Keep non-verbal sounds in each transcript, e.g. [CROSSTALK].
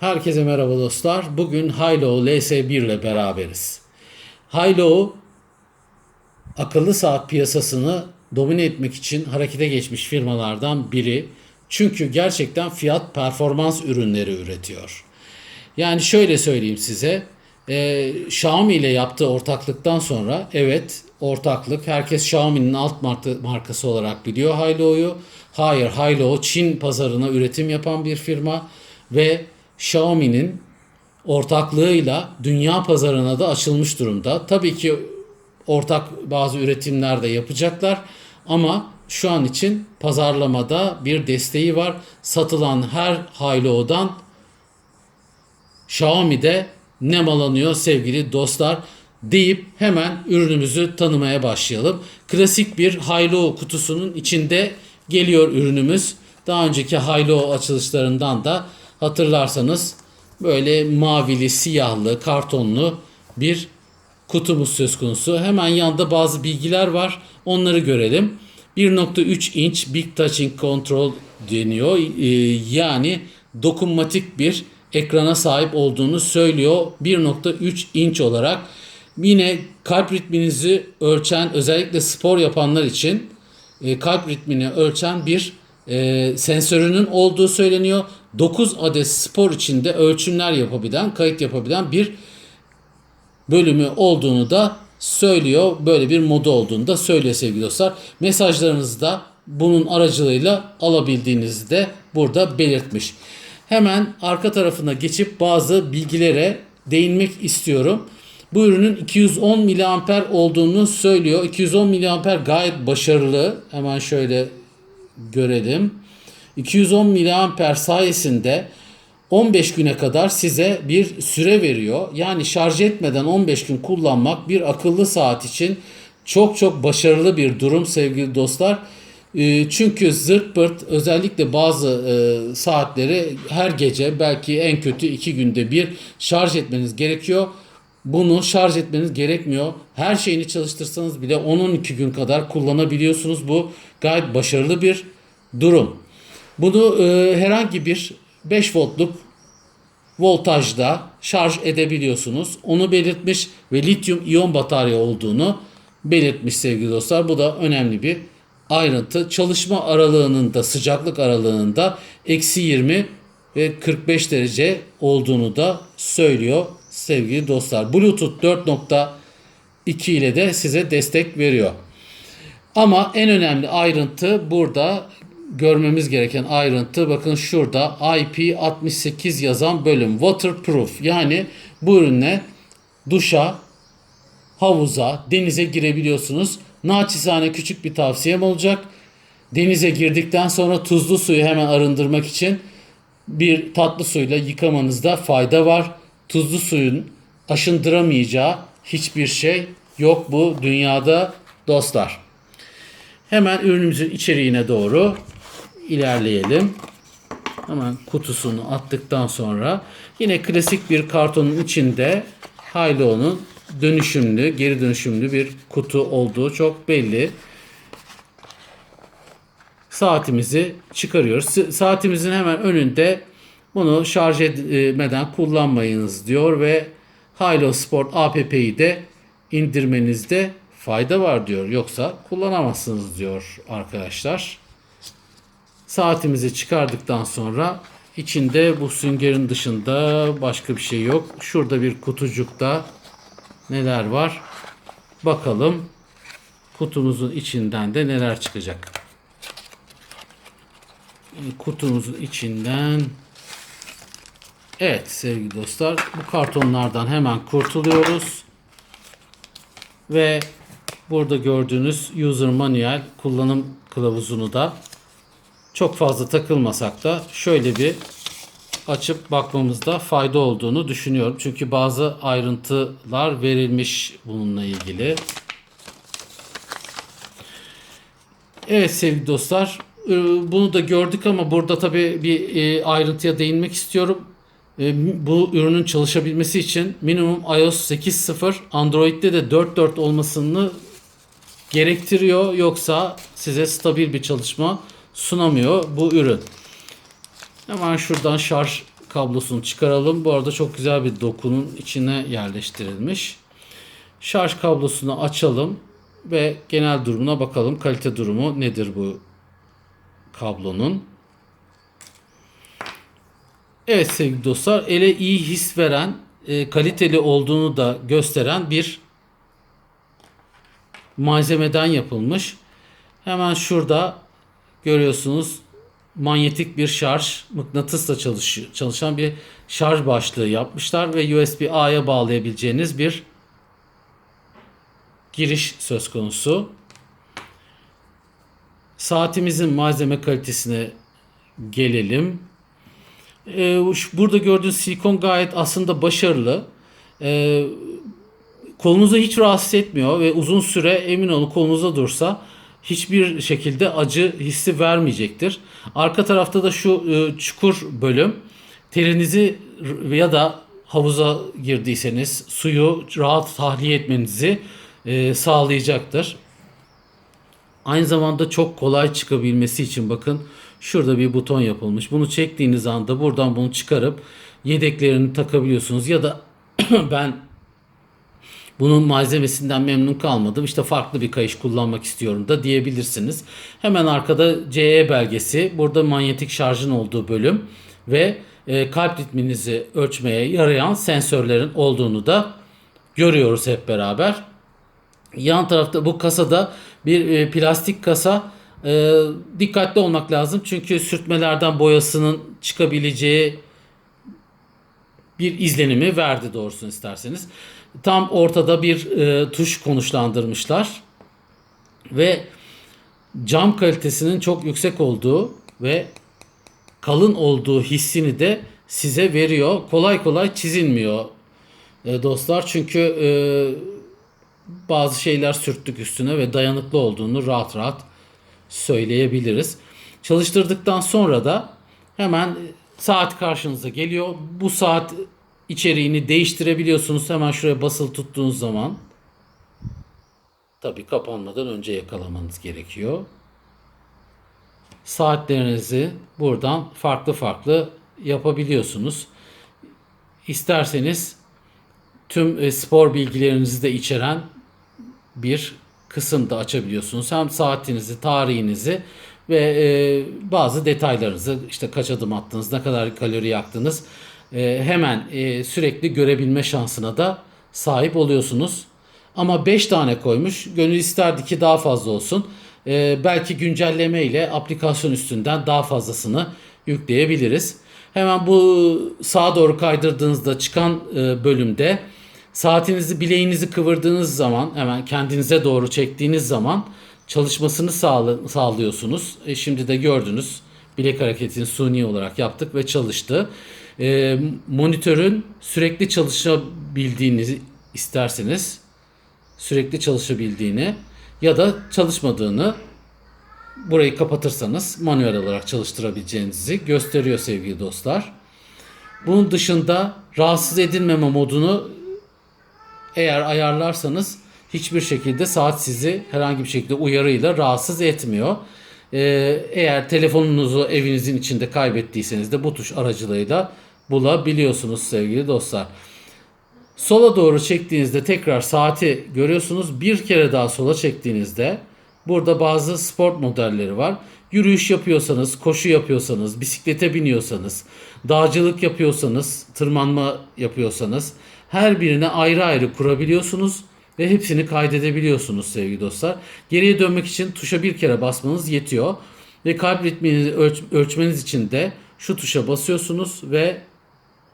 Herkese merhaba dostlar. Bugün Hilo LS1 ile beraberiz. Hilo akıllı saat piyasasını domine etmek için harekete geçmiş firmalardan biri. Çünkü gerçekten fiyat performans ürünleri üretiyor. Yani şöyle söyleyeyim size. Ee, Xiaomi ile yaptığı ortaklıktan sonra evet ortaklık herkes Xiaomi'nin alt marka, markası olarak biliyor Hilo'yu. Hayır Hilo Çin pazarına üretim yapan bir firma ve Xiaomi'nin ortaklığıyla dünya pazarına da açılmış durumda. Tabii ki ortak bazı üretimler de yapacaklar ama şu an için pazarlamada bir desteği var. Satılan her Hilo'dan Xiaomi'de ne malanıyor sevgili dostlar deyip hemen ürünümüzü tanımaya başlayalım. Klasik bir Hilo kutusunun içinde geliyor ürünümüz. Daha önceki Hilo açılışlarından da hatırlarsanız böyle mavili, siyahlı, kartonlu bir kutumuz söz konusu. Hemen yanında bazı bilgiler var. Onları görelim. 1.3 inç Big Touching Control deniyor. Ee, yani dokunmatik bir ekrana sahip olduğunu söylüyor. 1.3 inç olarak yine kalp ritminizi ölçen özellikle spor yapanlar için e, kalp ritmini ölçen bir e, sensörünün olduğu söyleniyor. 9 adet spor içinde ölçümler yapabilen, kayıt yapabilen bir bölümü olduğunu da söylüyor. Böyle bir modu olduğunu da söylüyor sevgili dostlar. Mesajlarınızı da bunun aracılığıyla alabildiğinizi de burada belirtmiş. Hemen arka tarafına geçip bazı bilgilere değinmek istiyorum. Bu ürünün 210 miliamper olduğunu söylüyor. 210 miliamper gayet başarılı. Hemen şöyle görelim. 210 miliamper sayesinde 15 güne kadar size bir süre veriyor. Yani şarj etmeden 15 gün kullanmak bir akıllı saat için çok çok başarılı bir durum sevgili dostlar. Ee, Çünkü zırt pırt özellikle bazı e, saatleri her gece belki en kötü 2 günde bir şarj etmeniz gerekiyor. Bunu şarj etmeniz gerekmiyor. Her şeyini çalıştırsanız bile 10-12 gün kadar kullanabiliyorsunuz. Bu gayet başarılı bir durum. Bunu e, herhangi bir 5 voltluk voltajda şarj edebiliyorsunuz. Onu belirtmiş ve lityum iyon batarya olduğunu belirtmiş sevgili dostlar. Bu da önemli bir ayrıntı. Çalışma aralığının da sıcaklık aralığının da eksi 20 ve 45 derece olduğunu da söylüyor sevgili dostlar. Bluetooth 4.2 ile de size destek veriyor. Ama en önemli ayrıntı burada görmemiz gereken ayrıntı bakın şurada IP68 yazan bölüm waterproof yani bu ürünle duşa, havuza, denize girebiliyorsunuz. Naçizane küçük bir tavsiyem olacak. Denize girdikten sonra tuzlu suyu hemen arındırmak için bir tatlı suyla yıkamanızda fayda var. Tuzlu suyun aşındıramayacağı hiçbir şey yok bu dünyada dostlar. Hemen ürünümüzün içeriğine doğru ilerleyelim. Hemen kutusunu attıktan sonra yine klasik bir kartonun içinde Hilo'nun dönüşümlü, geri dönüşümlü bir kutu olduğu çok belli. Saatimizi çıkarıyoruz. Saatimizin hemen önünde bunu şarj etmeden kullanmayınız diyor ve Hilo Sport app'yi de indirmenizde fayda var diyor. Yoksa kullanamazsınız diyor arkadaşlar. Saatimizi çıkardıktan sonra içinde bu süngerin dışında başka bir şey yok. Şurada bir kutucukta neler var? Bakalım kutumuzun içinden de neler çıkacak. Kutumuzun içinden Evet sevgili dostlar bu kartonlardan hemen kurtuluyoruz. Ve burada gördüğünüz user manual kullanım kılavuzunu da çok fazla takılmasak da şöyle bir açıp bakmamızda fayda olduğunu düşünüyorum. Çünkü bazı ayrıntılar verilmiş bununla ilgili. Evet sevgili dostlar e, bunu da gördük ama burada tabii bir e, ayrıntıya değinmek istiyorum. E, Bu ürünün çalışabilmesi için minimum iOS 8.0 Android'de de 4.4 olmasını gerektiriyor. Yoksa size stabil bir çalışma sunamıyor bu ürün. Hemen şuradan şarj kablosunu çıkaralım. Bu arada çok güzel bir dokunun içine yerleştirilmiş. Şarj kablosunu açalım ve genel durumuna bakalım. Kalite durumu nedir bu kablonun? Evet sevgili dostlar, ele iyi his veren, e, kaliteli olduğunu da gösteren bir malzemeden yapılmış. Hemen şurada görüyorsunuz manyetik bir şarj, mıknatısla çalışıyor, çalışan bir şarj başlığı yapmışlar ve USB-A'ya bağlayabileceğiniz bir giriş söz konusu. Saatimizin malzeme kalitesine gelelim. Ee, burada gördüğünüz silikon gayet aslında başarılı. Ee, kolunuzu hiç rahatsız etmiyor ve uzun süre emin olun kolunuzda dursa hiçbir şekilde acı hissi vermeyecektir. Arka tarafta da şu e, çukur bölüm terinizi ya da havuza girdiyseniz suyu rahat tahliye etmenizi e, sağlayacaktır. Aynı zamanda çok kolay çıkabilmesi için bakın şurada bir buton yapılmış. Bunu çektiğiniz anda buradan bunu çıkarıp yedeklerini takabiliyorsunuz ya da [CLEARS THROAT] ben bunun malzemesinden memnun kalmadım. İşte farklı bir kayış kullanmak istiyorum da diyebilirsiniz. Hemen arkada CE belgesi, burada manyetik şarjın olduğu bölüm ve e, kalp ritminizi ölçmeye yarayan sensörlerin olduğunu da görüyoruz hep beraber. Yan tarafta bu kasada bir e, plastik kasa. E, dikkatli olmak lazım çünkü sürtmelerden boyasının çıkabileceği bir izlenimi verdi doğrusunu isterseniz. Tam ortada bir e, tuş konuşlandırmışlar ve cam kalitesinin çok yüksek olduğu ve kalın olduğu hissini de size veriyor. Kolay kolay çizilmiyor e, dostlar çünkü e, bazı şeyler sürttük üstüne ve dayanıklı olduğunu rahat rahat söyleyebiliriz. Çalıştırdıktan sonra da hemen saat karşınıza geliyor. Bu saat içeriğini değiştirebiliyorsunuz. Hemen şuraya basılı tuttuğunuz zaman tabii kapanmadan önce yakalamanız gerekiyor. Saatlerinizi buradan farklı farklı yapabiliyorsunuz. İsterseniz tüm e, spor bilgilerinizi de içeren bir kısım da açabiliyorsunuz. Hem saatinizi, tarihinizi ve e, bazı detaylarınızı işte kaç adım attınız, ne kadar kalori yaktınız e, hemen e, sürekli görebilme şansına da sahip oluyorsunuz. Ama 5 tane koymuş. Gönül isterdi ki daha fazla olsun. E, belki güncelleme ile aplikasyon üstünden daha fazlasını yükleyebiliriz. Hemen bu sağa doğru kaydırdığınızda çıkan e, bölümde saatinizi bileğinizi kıvırdığınız zaman hemen kendinize doğru çektiğiniz zaman çalışmasını sağla- sağlıyorsunuz. E, şimdi de gördünüz bilek hareketini suni olarak yaptık ve çalıştı. E, monitörün sürekli çalışabildiğini isterseniz sürekli çalışabildiğini ya da çalışmadığını burayı kapatırsanız manuel olarak çalıştırabileceğinizi gösteriyor sevgili dostlar. Bunun dışında rahatsız edilmeme modunu eğer ayarlarsanız hiçbir şekilde saat sizi herhangi bir şekilde uyarıyla rahatsız etmiyor. Ee, eğer telefonunuzu evinizin içinde kaybettiyseniz de bu tuş aracılığıyla bulabiliyorsunuz sevgili dostlar. Sola doğru çektiğinizde tekrar saati görüyorsunuz. Bir kere daha sola çektiğinizde burada bazı sport modelleri var. Yürüyüş yapıyorsanız, koşu yapıyorsanız, bisiklete biniyorsanız, dağcılık yapıyorsanız, tırmanma yapıyorsanız her birine ayrı ayrı kurabiliyorsunuz ve hepsini kaydedebiliyorsunuz sevgili dostlar. Geriye dönmek için tuşa bir kere basmanız yetiyor. Ve kalp ritminizi ölç- ölçmeniz için de şu tuşa basıyorsunuz ve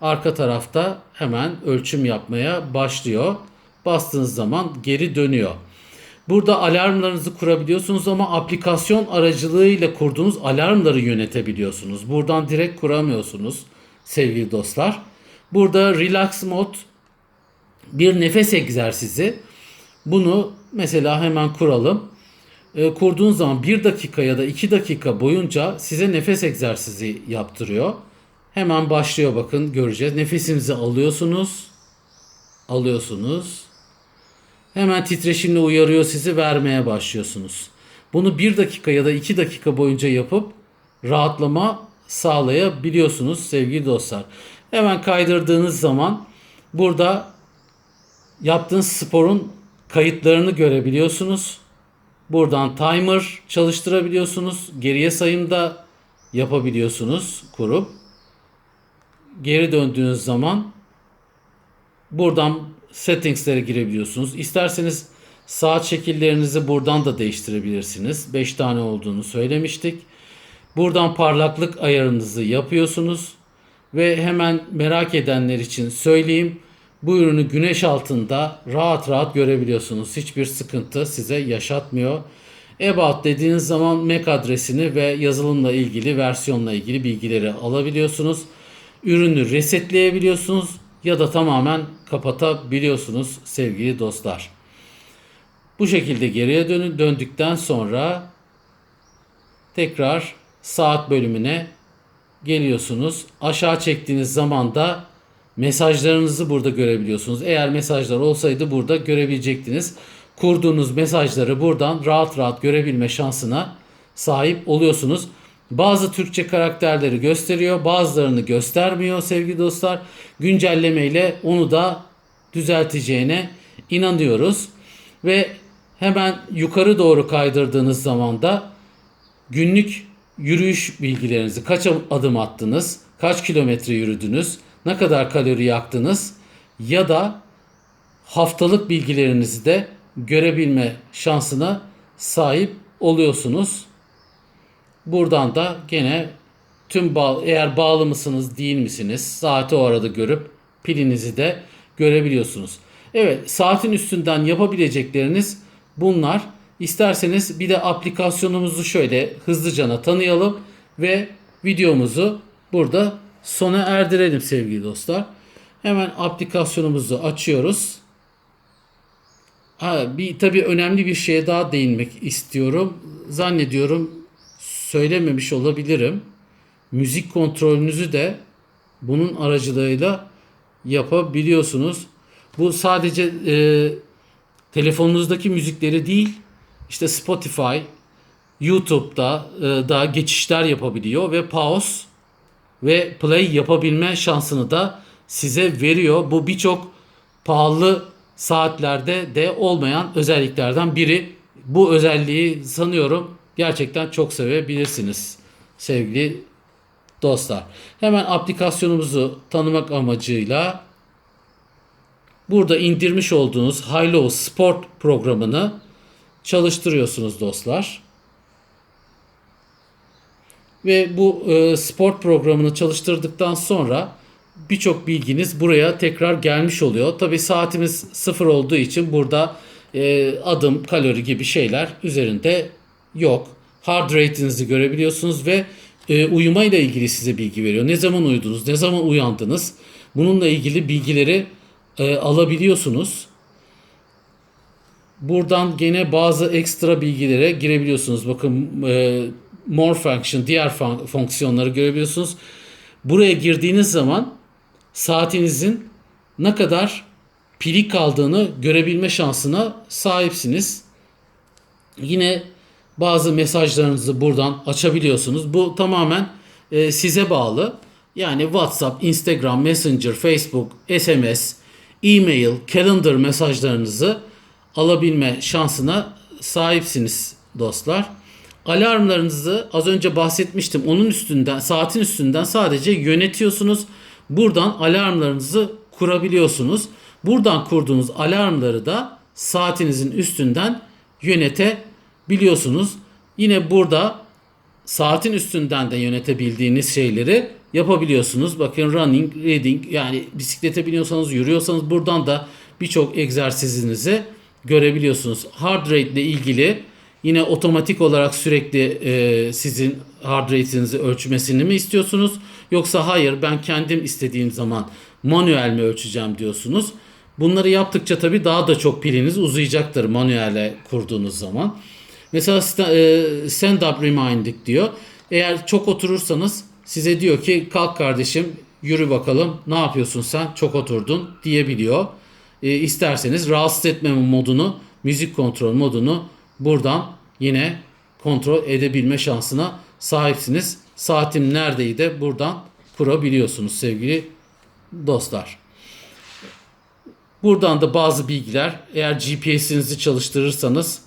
arka tarafta hemen ölçüm yapmaya başlıyor. Bastığınız zaman geri dönüyor. Burada alarmlarınızı kurabiliyorsunuz ama aplikasyon aracılığıyla kurduğunuz alarmları yönetebiliyorsunuz. Buradan direkt kuramıyorsunuz sevgili dostlar. Burada relax mod bir nefes egzersizi. Bunu mesela hemen kuralım. E, kurduğun zaman 1 dakika ya da 2 dakika boyunca size nefes egzersizi yaptırıyor. Hemen başlıyor bakın göreceğiz. Nefesinizi alıyorsunuz. Alıyorsunuz. Hemen titreşimle uyarıyor sizi vermeye başlıyorsunuz. Bunu 1 dakika ya da 2 dakika boyunca yapıp rahatlama sağlayabiliyorsunuz sevgili dostlar. Hemen kaydırdığınız zaman burada yaptığınız sporun kayıtlarını görebiliyorsunuz. Buradan timer çalıştırabiliyorsunuz. Geriye sayımda yapabiliyorsunuz kurup. Geri döndüğünüz zaman buradan settings'lere girebiliyorsunuz. İsterseniz saat şekillerinizi buradan da değiştirebilirsiniz. 5 tane olduğunu söylemiştik. Buradan parlaklık ayarınızı yapıyorsunuz. Ve hemen merak edenler için söyleyeyim. Bu ürünü güneş altında rahat rahat görebiliyorsunuz. Hiçbir sıkıntı size yaşatmıyor. About dediğiniz zaman MAC adresini ve yazılımla ilgili, versiyonla ilgili bilgileri alabiliyorsunuz. Ürünü resetleyebiliyorsunuz ya da tamamen kapatabiliyorsunuz sevgili dostlar. Bu şekilde geriye dönün döndükten sonra tekrar saat bölümüne geliyorsunuz. Aşağı çektiğiniz zaman da mesajlarınızı burada görebiliyorsunuz. Eğer mesajlar olsaydı burada görebilecektiniz. Kurduğunuz mesajları buradan rahat rahat görebilme şansına sahip oluyorsunuz. Bazı Türkçe karakterleri gösteriyor, bazılarını göstermiyor sevgili dostlar. Güncelleme ile onu da düzelteceğine inanıyoruz. Ve hemen yukarı doğru kaydırdığınız zaman da günlük yürüyüş bilgilerinizi, kaç adım attınız, kaç kilometre yürüdünüz, ne kadar kalori yaktınız ya da haftalık bilgilerinizi de görebilme şansına sahip oluyorsunuz. Buradan da gene tüm bağ eğer bağlı mısınız değil misiniz saati o arada görüp pilinizi de görebiliyorsunuz. Evet saatin üstünden yapabilecekleriniz bunlar. İsterseniz bir de aplikasyonumuzu şöyle hızlıca tanıyalım ve videomuzu burada sona erdirelim sevgili dostlar. Hemen aplikasyonumuzu açıyoruz. Ha, bir tabii önemli bir şeye daha değinmek istiyorum. Zannediyorum söylememiş olabilirim. Müzik kontrolünüzü de bunun aracılığıyla yapabiliyorsunuz. Bu sadece e, telefonunuzdaki müzikleri değil, işte Spotify, YouTube'da e, da geçişler yapabiliyor ve pause ve play yapabilme şansını da size veriyor. Bu birçok pahalı saatlerde de olmayan özelliklerden biri. Bu özelliği sanıyorum gerçekten çok sevebilirsiniz sevgili dostlar. Hemen aplikasyonumuzu tanımak amacıyla burada indirmiş olduğunuz Hilo Sport programını çalıştırıyorsunuz dostlar. Ve bu e, sport programını çalıştırdıktan sonra birçok bilginiz buraya tekrar gelmiş oluyor. Tabi saatimiz sıfır olduğu için burada e, adım, kalori gibi şeyler üzerinde yok. Heart rate'inizi görebiliyorsunuz ve e, uyumayla ilgili size bilgi veriyor. Ne zaman uyudunuz, ne zaman uyandınız? Bununla ilgili bilgileri e, alabiliyorsunuz. Buradan gene bazı ekstra bilgilere girebiliyorsunuz. Bakın e, more function, diğer fon- fonksiyonları görebiliyorsunuz. Buraya girdiğiniz zaman saatinizin ne kadar pili kaldığını görebilme şansına sahipsiniz. Yine bazı mesajlarınızı buradan açabiliyorsunuz. Bu tamamen e, size bağlı. Yani WhatsApp, Instagram, Messenger, Facebook, SMS, e-mail, calendar mesajlarınızı alabilme şansına sahipsiniz dostlar. Alarmlarınızı az önce bahsetmiştim. Onun üstünden, saatin üstünden sadece yönetiyorsunuz. Buradan alarmlarınızı kurabiliyorsunuz. Buradan kurduğunuz alarmları da saatinizin üstünden yönetebiliyorsunuz. Yine burada saatin üstünden de yönetebildiğiniz şeyleri yapabiliyorsunuz. Bakın running, reading yani bisiklete biniyorsanız, yürüyorsanız buradan da birçok egzersizinizi görebiliyorsunuz. Hard rate ile ilgili yine otomatik olarak sürekli e, sizin hard rate'inizi ölçmesini mi istiyorsunuz? Yoksa hayır ben kendim istediğim zaman manuel mi ölçeceğim diyorsunuz. Bunları yaptıkça tabii daha da çok piliniz uzayacaktır manuelle kurduğunuz zaman. Mesela sta- e, stand up reminding diyor. Eğer çok oturursanız size diyor ki kalk kardeşim yürü bakalım ne yapıyorsun sen çok oturdun diyebiliyor. E, isterseniz rahatsız etmeme modunu müzik kontrol modunu buradan yine kontrol edebilme şansına sahipsiniz saatim neredeydi buradan kurabiliyorsunuz sevgili dostlar. Buradan da bazı bilgiler eğer GPS'inizi çalıştırırsanız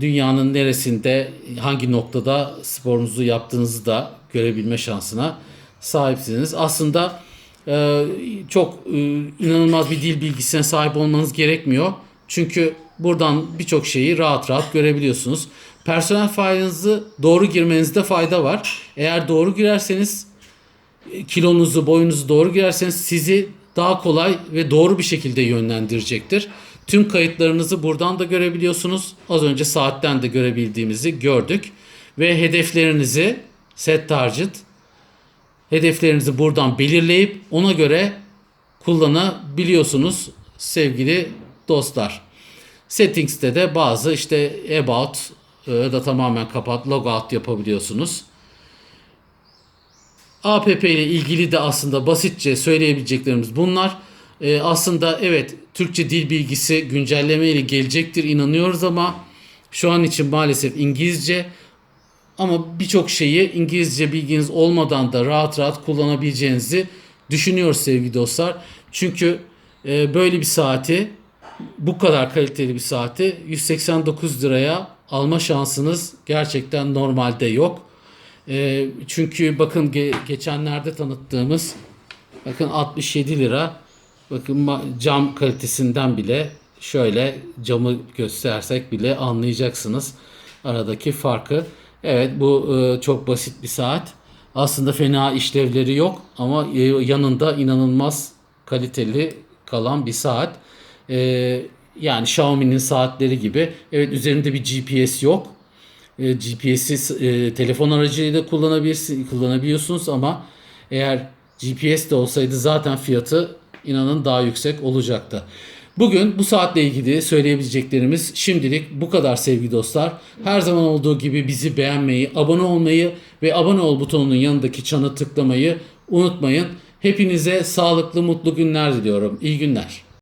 dünyanın neresinde hangi noktada sporunuzu yaptığınızı da görebilme şansına sahipsiniz. Aslında e, çok e, inanılmaz bir dil bilgisine sahip olmanız gerekmiyor. Çünkü buradan birçok şeyi rahat rahat görebiliyorsunuz. Personel failinizi doğru girmenizde fayda var. Eğer doğru girerseniz kilonuzu, boyunuzu doğru girerseniz sizi daha kolay ve doğru bir şekilde yönlendirecektir. Tüm kayıtlarınızı buradan da görebiliyorsunuz. Az önce saatten de görebildiğimizi gördük. Ve hedeflerinizi set target hedeflerinizi buradan belirleyip ona göre kullanabiliyorsunuz sevgili dostlar. Settings'te de bazı işte about e, da tamamen kapat logout yapabiliyorsunuz. APP ile ilgili de aslında basitçe söyleyebileceklerimiz bunlar. Ee, aslında evet Türkçe dil bilgisi güncelleme ile gelecektir inanıyoruz ama şu an için maalesef İngilizce ama birçok şeyi İngilizce bilginiz olmadan da rahat rahat kullanabileceğinizi düşünüyoruz sevgili dostlar. Çünkü e, böyle bir saati bu kadar kaliteli bir saati 189 liraya alma şansınız gerçekten normalde yok. E, çünkü bakın ge- geçenlerde tanıttığımız bakın 67 lira bakın cam kalitesinden bile şöyle camı göstersek bile anlayacaksınız aradaki farkı. Evet bu e, çok basit bir saat. Aslında fena işlevleri yok ama e, yanında inanılmaz kaliteli kalan bir saat. E, yani Xiaomi'nin saatleri gibi. Evet üzerinde bir GPS yok. E, GPS'i telefon aracılığıyla kullanabilirsin, kullanabiliyorsunuz ama eğer GPS de olsaydı zaten fiyatı inanın daha yüksek olacaktı. Bugün bu saatle ilgili söyleyebileceklerimiz şimdilik bu kadar sevgili dostlar. Her zaman olduğu gibi bizi beğenmeyi, abone olmayı ve abone ol butonunun yanındaki çanı tıklamayı unutmayın. Hepinize sağlıklı, mutlu günler diliyorum. İyi günler.